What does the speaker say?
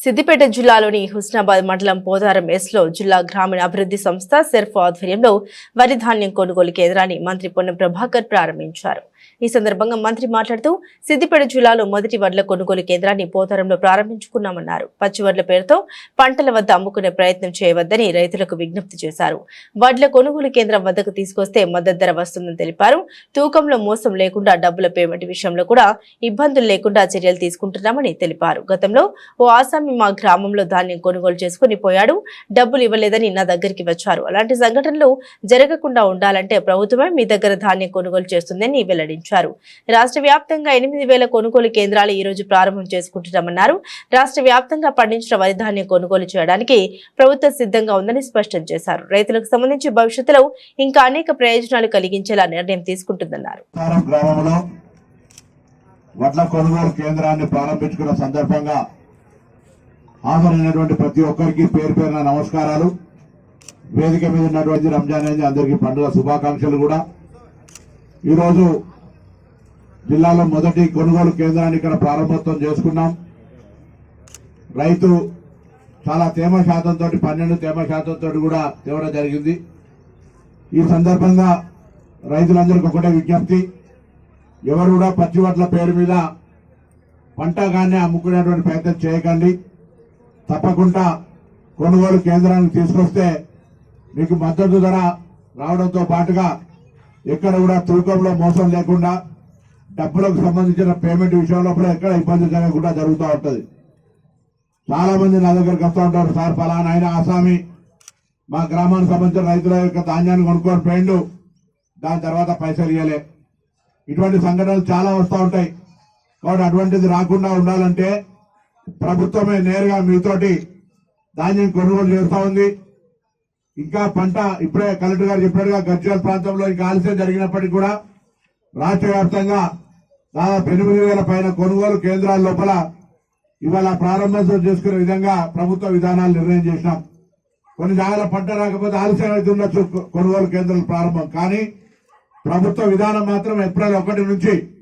సిద్దిపేట జిల్లాలోని హుస్నాబాద్ మండలం పోదారం ఎస్లో జిల్లా గ్రామీణ అభివృద్ధి సంస్థ సెర్ఫ్ ఆధ్వర్యంలో వరి ధాన్యం కొనుగోలు కేంద్రాన్ని మంత్రి పొన్నం ప్రభాకర్ ప్రారంభించారు. ఈ సందర్భంగా మంత్రి మాట్లాడుతూ సిద్దిపేట జిల్లాలో మొదటి వడ్ల కొనుగోలు కేంద్రాన్ని పోతారంలో ప్రారంభించుకున్నామన్నారు. పచ్చి వడ్ల పేరుతో పంటల వద్ద అమ్ముకునే ప్రయత్నం చేయవద్దని రైతులకు విజ్ఞప్తి చేశారు. వడ్ల కొనుగోలు కేంద్రం వద్దకు తీసుకొస్తే మద్దతు ధర వస్తుందని తెలిపారు. తూకంలో మోసం లేకుండా డబ్బుల పేమెంట్ విషయంలో కూడా ఇబ్బందులు లేకుండా చర్యలు తీసుకుంటున్నామని తెలిపారు. గతంలో ఓ ఆసామి మా గ్రామంలో ధాన్యం కొనుగోలు చేసుకుని పోయాడు. డబ్బులు ఇవ్వలేదని నా దగ్గరికి వచ్చారు. అలాంటి సంఘటనలు జరగకుండా ఉండాలంటే ప్రభుత్వమే మీ దగ్గర ధాన్యం కొనుగోలు చేస్తుందని వెల్లడించారు. రాష్ట్ర వ్యాప్తంగా ఎనిమిది వేల కొనుగోలు కేంద్రాలు ఈ రోజు ప్రారంభం చేసుకుంటున్నామన్నారు. రాష్ట్ర వ్యాప్తంగా పండించిన వరి ధాన్యం కొనుగోలు చేయడానికి ప్రభుత్వం సిద్ధంగా ఉందని స్పష్టం చేశారు. రైతులకు సంబంధించి భవిష్యత్తులో ఇంకా అనేక ప్రయోజనాలు కలిగించేలా నిర్ణయం తీసుకుంటుందన్నారు. వడ్ల కొనుగోలు కేంద్రాన్ని ప్రారంభించుకున్న సందర్భంగా హాజరైనటువంటి ప్రతి ఒక్కరికి పేరు పేరున నమస్కారాలు. వేదిక మీద ఉన్నటువంటి రంజాన్ అనేది అందరికీ పండుగ శుభాకాంక్షలు కూడా. ఈరోజు జిల్లాలో మొదటి కొనుగోలు కేంద్రాన్ని ఇక్కడ ప్రారంభోత్సవం చేసుకున్నాం. రైతు చాలా తేమ శాతంతో పన్నెండు తేమ శాతంతో కూడా తేవడం జరిగింది. ఈ సందర్భంగా రైతులందరికీ ఒకటే విజ్ఞప్తి. ఎవరు కూడా పచ్చివట్ల పేరు మీద పంటగానే అమ్ముకునేటువంటి ప్రయత్నం చేయకండి. తప్పకుండా కొనుగోలు కేంద్రానికి తీసుకొస్తే మీకు మద్దతు ధర రావడంతో పాటుగా ఎక్కడ కూడా తూకంలో మోసం లేకుండా డబ్బులకు సంబంధించిన పేమెంట్ విషయంలో కూడా ఎక్కడ ఇబ్బంది జరగకుండా జరుగుతూ ఉంటుంది. చాలా మంది నా దగ్గరికి వస్తూ ఉంటారు సార్ ఫలానా ఆయన ఆసామి మా గ్రామానికి సంబంధించిన రైతుల యొక్క ధాన్యాన్ని కొనుక్కొని పోయిండు దాని తర్వాత పైసలు ఇవ్వలే ఇటువంటి సంఘటనలు చాలా వస్తూ ఉంటాయి. కాబట్టి అటువంటిది రాకుండా ఉండాలంటే ప్రభుత్వమే నేరుగా మీతోటి ధాన్యం కొనుగోలు చేస్తా ఉంది. ఇంకా పంట ఇప్పుడే కలెక్టర్ గారు చెప్పినట్టుగా గజ్వేల్ ప్రాంతంలో ఇంకా ఆలస్యం జరిగినప్పటికీ కూడా రాష్ట్ర వ్యాప్తంగా దాదాపు ఎనిమిది వేల పైన కొనుగోలు కేంద్రాల లోపల ఇవాళ ప్రారంభోత్సవం చేసుకునే విధంగా ప్రభుత్వ విధానాలు నిర్ణయం చేసినాం. కొన్ని జాగాల పంట రాకపోతే ఆలస్యం అయితే ఉండొచ్చు కొనుగోలు కేంద్రాలు ప్రారంభం. కానీ ప్రభుత్వ విధానం మాత్రం ఏప్రిల్ ఒకటి నుంచి